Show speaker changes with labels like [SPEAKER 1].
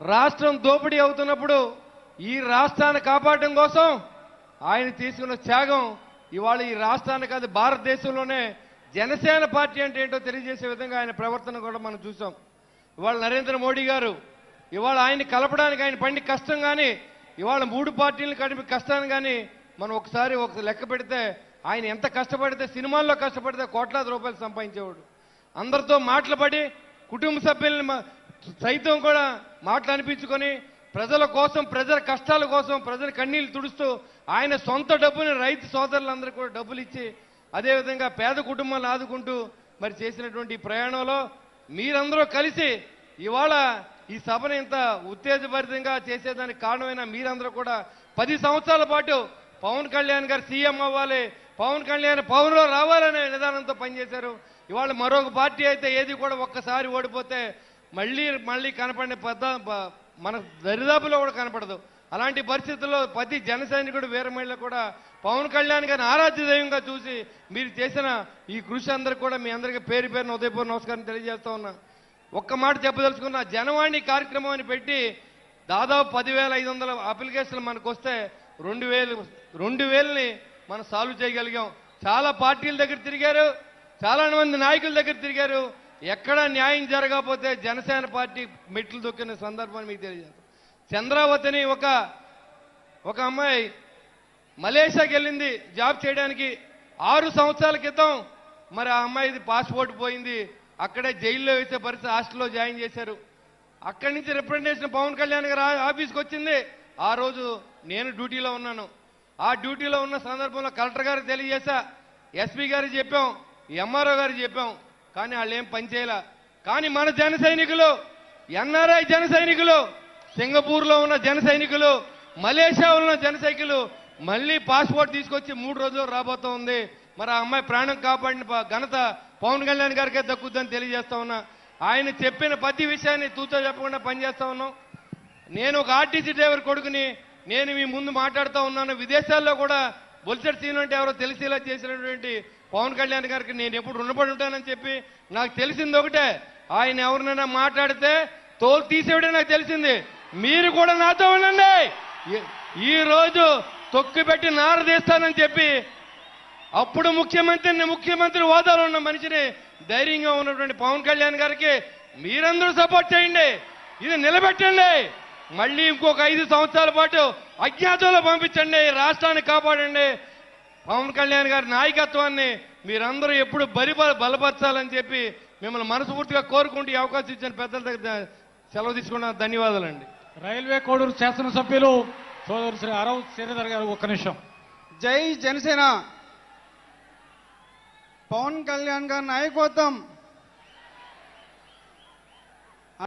[SPEAKER 1] రాష్ట్రం దోపిడీ అవుతున్నప్పుడు ఈ రాష్ట్రాన్ని కాపాడడం కోసం ఆయన తీసుకున్న త్యాగం ఇవాళ ఈ రాష్ట్రాన్ని కాదు భారతదేశంలోనే జనసేన పార్టీ అంటే ఏంటో తెలియజేసే విధంగా ఆయన ప్రవర్తన కూడా మనం చూసాం. ఇవాళ నరేంద్ర మోడీ గారు ఇవాళ ఆయన్ని కలపడానికి ఆయన పండి కష్టం కానీ ఇవాళ మూడు పార్టీలను కలిపి కష్టాన్ని కానీ మనం ఒకసారి ఒక లెక్క పెడితే ఆయన ఎంత కష్టపడితే సినిమాల్లో కష్టపడితే కోట్లాది రూపాయలు సంపాదించేవాడు. అందరితో మాటలు పడి కుటుంబ సభ్యుల్ని సైతం కూడా మాటలు అనిపించుకొని ప్రజల కోసం ప్రజల కష్టాల కోసం ప్రజల కన్నీళ్ళు తుడుస్తూ ఆయన సొంత డబ్బుని రైతు సోదరులందరూ కూడా డబ్బులు ఇచ్చి అదేవిధంగా పేద కుటుంబాలను ఆదుకుంటూ మరి చేసినటువంటి ప్రయాణంలో మీరందరూ కలిసి ఇవాళ ఈ సభను ఇంత ఉత్తేజభరితంగా చేసేదానికి కారణమైన మీరందరూ కూడా పది సంవత్సరాల పాటు పవన్ కళ్యాణ్ గారు సీఎం అవ్వాలి పవన్ కళ్యాణ్ పవన్లో రావాలనే నిదానంతో పనిచేశారు. ఇవాళ మరొక పార్టీ అయితే ఏది కూడా ఒక్కసారి ఓడిపోతే మళ్ళీ మళ్ళీ కనపడిన పెద్ద మన దరిదాపులో కూడా కనపడదు. అలాంటి పరిస్థితుల్లో ప్రతి జన సైనికుడు వీర మహిళ కూడా పవన్ కళ్యాణ్ గారిని ఆరాధ్య దైవంగా చూసి మీరు చేసిన ఈ కృషి అందరికి కూడా మీ అందరికీ పేరు పేరున ఉదయపూర్ నమస్కారం తెలియజేస్తా ఉన్నా. ఒక్క మాట చెప్పదలుచుకున్న జనవాణి కార్యక్రమం అని పెట్టి దాదాపు పదివేల ఐదు వందల అప్లికేషన్లు మనకు వస్తే రెండు వేలు రెండు వేలని మనం సాల్వ్ చేయగలిగాం. చాలా పార్టీల దగ్గర తిరిగారు చాలా మంది నాయకుల దగ్గర తిరిగారు. ఎక్కడ న్యాయం జరగకపోతే జనసేన పార్టీ మెట్లు దొక్కిన సందర్భాన్ని మీకు తెలియజేస్తాం. చంద్రావతిని ఒక ఒక అమ్మాయి మలేషియాకి వెళ్ళింది జాబ్ చేయడానికి. ఆరు సంవత్సరాల క్రితం మరి ఆ అమ్మాయిది పాస్పోర్ట్ పోయింది. అక్కడే జైల్లో వేసే పరిస్థితి హాస్టల్లో జాయిన్ చేశారు. అక్కడి నుంచి రిప్రజెంటేషన్ పవన్ కళ్యాణ్ గారు ఆఫీస్కి వచ్చింది. ఆ రోజు నేను డ్యూటీలో ఉన్నాను. ఆ డ్యూటీలో ఉన్న సందర్భంలో కలెక్టర్ గారికి తెలియజేశా. ఎస్పీ గారికి చెప్పాం. ఎంఆర్ఓ గారికి చెప్పాం. కానీ వాళ్ళు ఏం పని కానీ మన జన సైనికులు ఎన్ఆర్ఐ జన సైనికులు సింగపూర్లో ఉన్న జన సైనికులు మలేషియాలో ఉన్న జన సైనికులు మళ్ళీ పాస్పోర్ట్ తీసుకొచ్చి మూడు రోజులు రాబోతా ఉంది. మరి ఆ అమ్మాయి ప్రాణం కాపాడిన ప- ఘనత పవన్ కళ్యాణ్ గారికే దక్కుద్దని తెలియజేస్తా ఉన్నా. ఆయన చెప్పిన ప్రతి విషయాన్ని తూచా చెప్పకుండా పనిచేస్తా ఉన్నాం. నేను ఒక ఆర్టీసీ డ్రైవర్ కొడుకుని నేను మీ ముందు మాట్లాడుతూ ఉన్నాను. విదేశాల్లో కూడా బొల్సెట్ సీన్ అంటే ఎవరో తెలిసేలా చేసినటువంటి పవన్ కళ్యాణ్ గారికి నేను ఎప్పుడు రుణపడి ఉంటానని చెప్పి నాకు తెలిసింది ఒకటే. ఆయన ఎవరినైనా మాట్లాడితే తోలు తీసేవిడే నాకు తెలిసింది. మీరు కూడా నాతో ఉండండి. ఈ- ఈ రోజు తొక్కి పెట్టి నారదీస్తానని చెప్పి అప్పుడు ముఖ్యమంత్రిని ముఖ్యమంత్రి హోదాలో ఉన్న మనిషిని ధైర్యంగా ఉన్నటువంటి పవన్ కళ్యాణ్ గారికి మీరందరూ సపోర్ట్ చేయండి. ఇది నిలబెట్టండి. మళ్ళీ ఇంకొక ఐదు సంవత్సరాల పాటు అజ్ఞాతంలో పంపించండి. రాష్ట్రాన్ని కాపాడండి. పవన్ కళ్యాణ్ గారి నాయకత్వాన్ని మీరందరూ ఎప్పుడు బలి బలపరచాలని చెప్పి మిమ్మల్ని మనస్ఫూర్తిగా కోరుకుంటూ ఈ అవకాశం ఇచ్చిన పెద్దల దగ్గర సెలవు తీసుకున్న ధన్యవాదాలండి.
[SPEAKER 2] రైల్వే కోడూరు శాసనసభ్యులు సోదరు శ్రీ అరవ్ శ్రీధర్ గారు ఒక్క నిమిషం.
[SPEAKER 3] జై జనసేన. పవన్ కళ్యాణ్ గారి నాయకత్వం